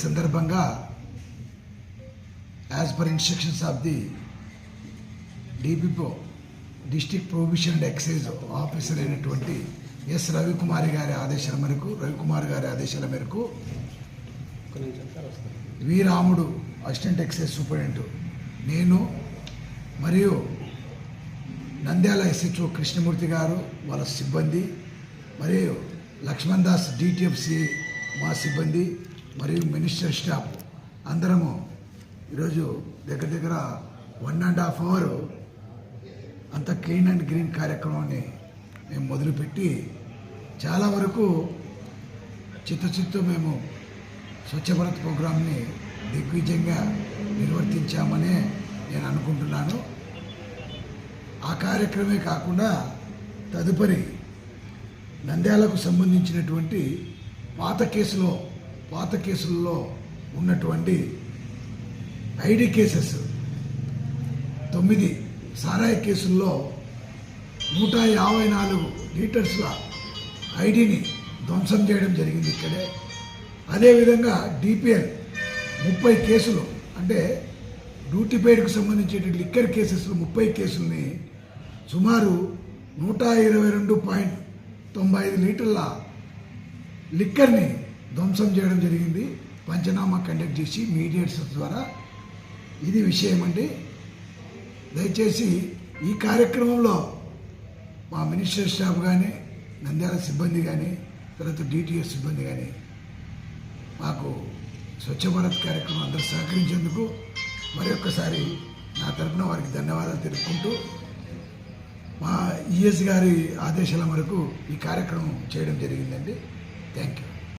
సందర్భంగా as per instructions of the DPO district prohibition and excise officer అయినటువంటి S Ravikumari గారి ఆదేశాల మేరకు రవికుమార్ గారి ఆదేశాల మేరకు వి రాముడు అసిస్టెంట్ ఎక్సైజ్ సూపరింటెండెంట్ నేను మరియు నంద్యాల ఎస్హెచ్ఓ కృష్ణమూర్తి గారు వాళ్ళ సిబ్బంది మరియు లక్ష్మణ్ దాస్ డిటిఎఫ్సి మా సిబ్బంది మరియు మినిస్టర్ స్టాఫ్ అందరము ఈరోజు దగ్గర దగ్గర వన్ అండ్ హాఫ్ అవర్ అంత క్లీన్ అండ్ గ్రీన్ కార్యక్రమాన్ని మేము మొదలుపెట్టి చాలా వరకు చిత్తచిత్తు మేము స్వచ్ఛ భారత్ ప్రోగ్రాంని దిగ్విజయంగా నిర్వర్తించామనే నేను అనుకుంటున్నాను. ఆ కార్యక్రమే కాకుండా తదుపరి నంద్యాలకు సంబంధించినటువంటి పాత కేసులో పాత కేసుల్లో ఉన్నటువంటి ఐడి కేసెస్. తొమ్మిది సారాయి కేసుల్లో నూట యాభై నాలుగు లీటర్స్ల ఐడిని ధ్వంసం చేయడం జరిగింది ఇక్కడే. అదేవిధంగా డిపిఎల్ ముప్పై కేసులు అంటే డ్యూటీ పేడ్కు సంబంధించిన లిక్కర్ కేసెస్లో ముప్పై కేసుల్ని సుమారు నూట ఇరవై రెండు పాయింట్ తొంభై ఐదు లీటర్ల లిక్కర్ని ధ్వంసం చేయడం జరిగింది. పంచనామా కండక్ట్ చేసి మీడియేట్స్ ద్వారా ఇది విషయం అండి దయచేసి ఈ కార్యక్రమంలో మా మినిస్టర్ స్టాఫ్ కానీ నంద్యాల సిబ్బంది కానీ తర్వాత డిటిఎస్ సిబ్బంది కానీ మాకు స్వచ్ఛ భారత్ కార్యక్రమం అందరూ సహకరించేందుకు మరొకసారి నా తరపున వారికి ధన్యవాదాలు తెలుపుకుంటూ మా ఈఎస్ గారి ఆదేశాల మేరకు ఈ కార్యక్రమం చేయడం జరిగిందండి. Thank you.